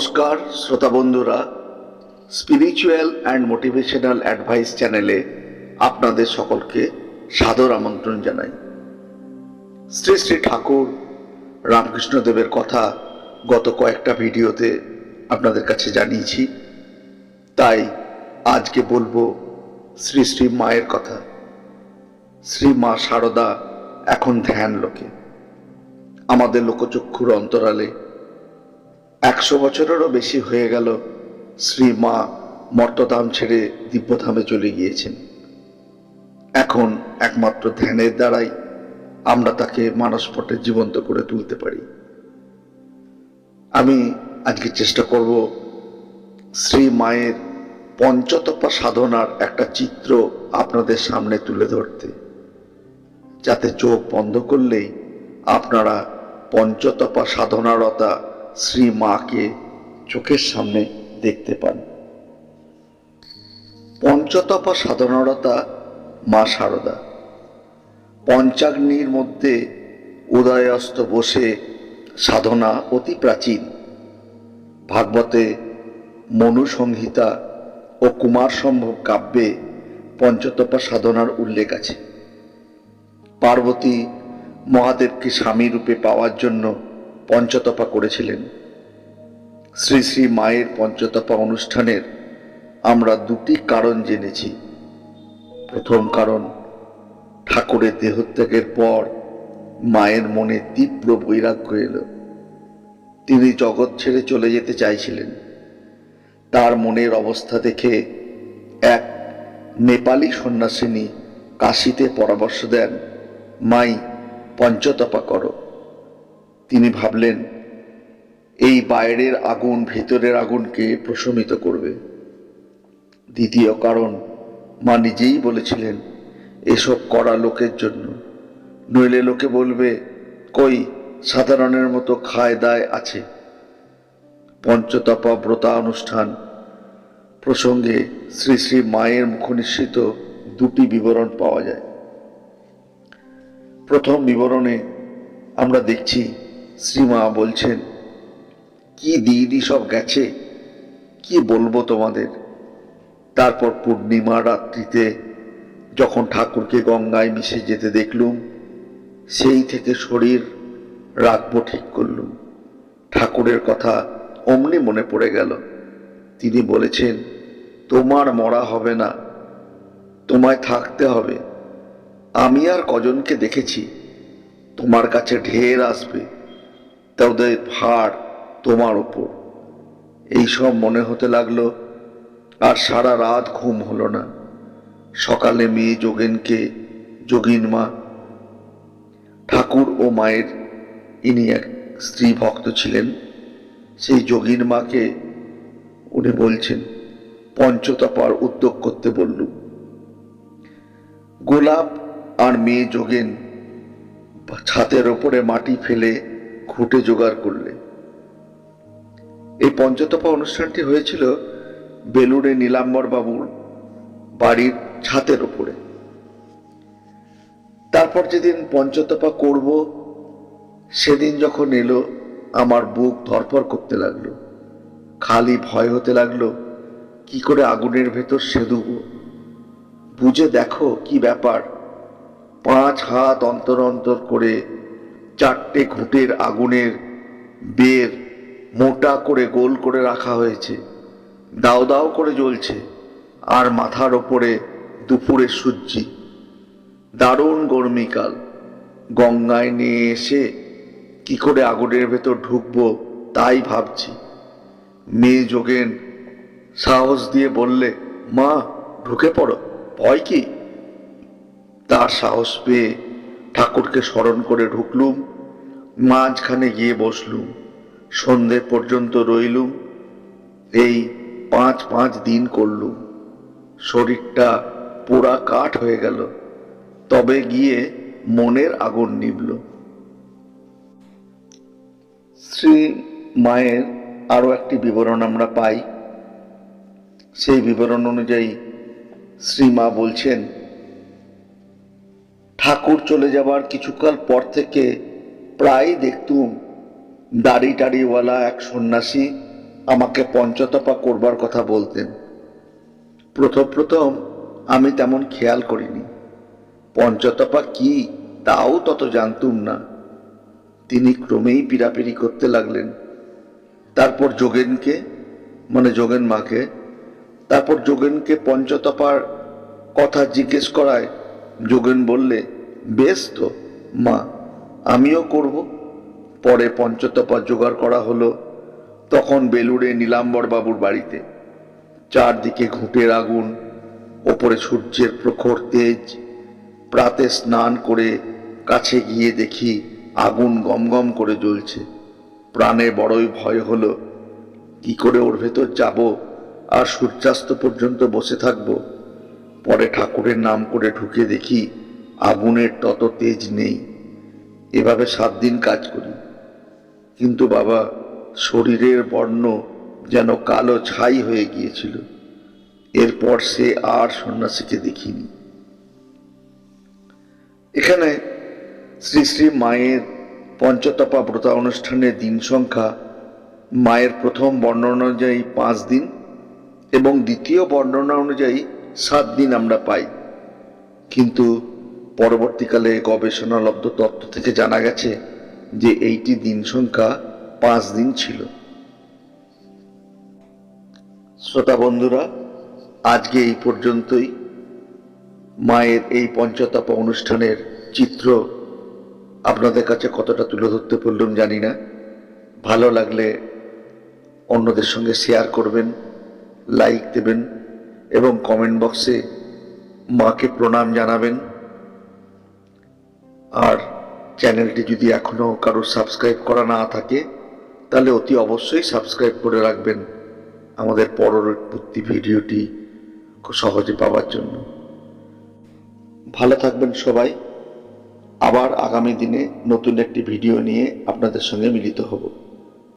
নমস্কার, শ্রোতা বন্ধুরা। স্পিরিচুয়াল অ্যান্ড মোটিভেশনাল অ্যাডভাইস চ্যানেলে আপনাদের সকলকে সাদর আমন্ত্রণ জানাই। শ্রী শ্রী ঠাকুর রামকৃষ্ণদেবের কথা গত কয়েকটা ভিডিওতে আপনাদের কাছে জানিয়েছি। তাই আজকে বলব শ্রী শ্রী মায়ের কথা। শ্রী মা সারদা এখন ধ্যান লোকে আমাদের লোকচক্ষুর অন্তরালে একশো বছরেরও বেশি হয়ে গেল শ্রী মা মর্তধাম ছেড়ে দিব্যধামে চলে গিয়েছেন। এখন একমাত্র ধ্যানের দ্বারাই আমরা তাকে মানসপটে জীবন্ত করে তুলতে পারি। আমি আজকে চেষ্টা করব শ্রী মায়ের পঞ্চতপা সাধনার একটা চিত্র আপনাদের সামনে তুলে ধরতে। যাতে চোখ বন্ধ করলেই আপনারা পঞ্চতপা সাধনারতা শ্রী মাকে চোখের সামনে দেখতে পান। পঞ্চতপা সাধনারতা মা সারদা। পঞ্চাগ্নির মধ্যে উদয়স্ত বসে সাধনা অতি প্রাচীন। ভাগবতে মনুসংহিতা ও কুমার সম্ভব কাব্যে পঞ্চতপা সাধনার উল্লেখ আছে। পার্বতী মহাদেবকে স্বামী রূপে পাওয়ার জন্য পঞ্চতপা করেছিলেন। শ্রী শ্রী মায়ের পঞ্চতপা অনুষ্ঠানের আমরা দুটি কারণ জেনেছি। প্রথম কারণ, ঠাকুরের দেহত্যাগের পর মায়ের মনে তীব্র বৈরাগ্য এলো। তিনি জগৎ ছেড়ে চলে যেতে চাইছিলেন। তার মনের অবস্থা দেখে এক নেপালি সন্ন্যাসিনী কাশিতে পরামর্শ দেন, মাই, পঞ্চতপা করো। তিনি ভাবলেন, এই বাইরের আগুন ভেতরের আগুনকে প্রশমিত করবে। দ্বিতীয় কারণ, মা নিজেই বলেছিলেন, এসব করা লোকের জন্য। নইলে লোকে বলবে, কই, সাধারণের মতো খায় দায় আছে। পঞ্চতপা ব্রতা অনুষ্ঠান প্রসঙ্গে শ্রী শ্রী মায়ের মুখনিশ্চিত দুটি বিবরণ পাওয়া যায়। প্রথম বিবরণে আমরা দেখছি শ্রীমা বলছেন, কি দিদি সব গেছে? কি বলব তোমাদের? তারপর পূর্ণিমা রাত্রিতে যখন ঠাকুরকে গঙ্গায় মিশে যেতে দেখলুম, সেই থেকে শরীর রাখব ঠিক করলুম। ঠাকুরের কথা অমনি মনে পড়ে গেল। তিনি বলেছেন, তোমার মরা হবে না, তোমায় থাকতে হবে। আমি আর কজনকে দেখেছি। তোমার কাছে ঢের আসবে। তাদের ভার তোমার ওপর এইসব মনে হতে লাগল, আর সারা রাত ঘুম হলো না। সকালে মেয়ে যোগেনকে, যোগিন মা, ঠাকুর ও মায়ের ইনি এক স্ত্রী ভক্ত ছিলেন, সেই যোগীর মাকে উনি বলছেন, পঞ্চতপার উদ্যোগ করতে বললুম গোলাপ আর মেয়ে যোগেন ছাতের ওপরে মাটি ফেলে খুঁটে জোগাড় করলে। এই পঞ্চতপা অনুষ্ঠানটি হয়েছিল বেলুড়ে নীলাম্বর বাবুর বাড়ির ছাতের ওপরে। তারপর যেদিন পঞ্চতপা করব, সেদিন যখন এলো, আমার বুক ধরপর করতে লাগল। খালি ভয় হতে লাগল, কি করে আগুনের ভেতর সেদুব। বুঝে দেখো কি ব্যাপার, পাঁচ হাত অন্তর অন্তর করে চারটে ঘুঁটের আগুনের বের মোটা করে গোল করে রাখা হয়েছে। দাও দাও করে জ্বলছে আর মাথার ওপরে দুপুরের সূর্যি। দারুণ গরমিকাল। গঙ্গায় নিয়ে এসে কি করে আগুনের ভেতর ঢুকবো তাই ভাবছি। মেয়ে যোগেন সাহস দিয়ে বললে, মা, ঢুকে পড়ো, ভয় কি? তার সাহস পেয়ে ঠাকুরকে স্মরণ করে ঢুকলুম। মাঝখানে গিয়ে বসলুম, সন্ধে পর্যন্ত রইলুম, এই পাঁচ পাঁচ দিন করলুম। শরীরটা পোড়া কাঠ হয়ে গেল, তবে গিয়ে মনের আগুন নিবল শ্রী মায়ের আরও একটি বিবরণ আমরা পাই। সেই বিবরণ অনুযায়ী শ্রীমা বলছেন, ঠাকুর চলে যাবার কিছুকাল পর থেকে প্রায় দেখতুম দাড়ি টাড়িওয়ালা এক সন্ন্যাসী আমাকে পঞ্চতপা করবার কথা বলতেন। প্রথম প্রথম আমি তেমন খেয়াল করিনি। পঞ্চতপা কি, তাও তত জানতুম না। তিনি ক্রমেই পিরাপিরি করতে লাগলেন। তারপর যোগেনকে মানে যোগেন মাকে, তারপর যোগেনকে পঞ্চতপার কথা জিজ্ঞেস করায় যোগেন বললে, বেশ তো, মা। আমিও করব। পরে পঞ্চতপা জোগাড় করা হলো। তখন বেলুড়ে নীলাম্বর বাবুর বাড়িতে। চারদিকে ঘুঁটের আগুন, ওপরে সূর্যের প্রখর তেজ। প্রাতে স্নান করে কাছে গিয়ে দেখি আগুন গমগম করে জ্বলছে। প্রাণে বড়ই ভয় হলো, কি করে ওর ভেতর যাব আর সূর্যাস্ত পর্যন্ত বসে থাকব? পরে ঠাকুরের নাম করে ঢুকে দেখি আগুনের তত তেজ নেই। এভাবে সাত দিন কাজ করি। কিন্তু বাবা, শরীরের বর্ণ যেন কালো ছাই হয়ে গিয়েছিল। এরপর সে আর সন্ন্যাসীকে দেখিনি। এখানে শ্রী শ্রী মায়ের পঞ্চতপা ব্রতা অনুষ্ঠানের দিন সংখ্যা মায়ের প্রথম বর্ণনা অনুযায়ী পাঁচ দিন এবং দ্বিতীয় বর্ণনা অনুযায়ী সাত দিন আমরা পাই। কিন্তু পরবর্তীকালে গবেষণালব্ধ তথ্য থেকে জানা গেছে যে এইটি দিন সংখ্যা পাঁচ দিন ছিল। শ্রোতা বন্ধুরা, আজকে এই পর্যন্তই। মায়ের এই পঞ্চতপা অনুষ্ঠানের চিত্র আপনাদের কাছে কতটা তুলে ধরতে পারলাম জানি না। ভালো লাগলে অন্যদের সঙ্গে শেয়ার করবেন, লাইক দেবেন এবং কমেন্ট বক্সে মাকে প্রণাম জানাবেন। আর চ্যানেলটি যদি এখনও কারোর সাবস্ক্রাইব করা না থাকে, তাহলে অতি অবশ্যই সাবস্ক্রাইব করে রাখবেন আমাদের পরবর্তী ভিডিওটি খুব সহজে পাওয়ার জন্য। ভালো থাকবেন সবাই। আবার আগামী দিনে নতুন একটি ভিডিও নিয়ে আপনাদের সঙ্গে মিলিত হব।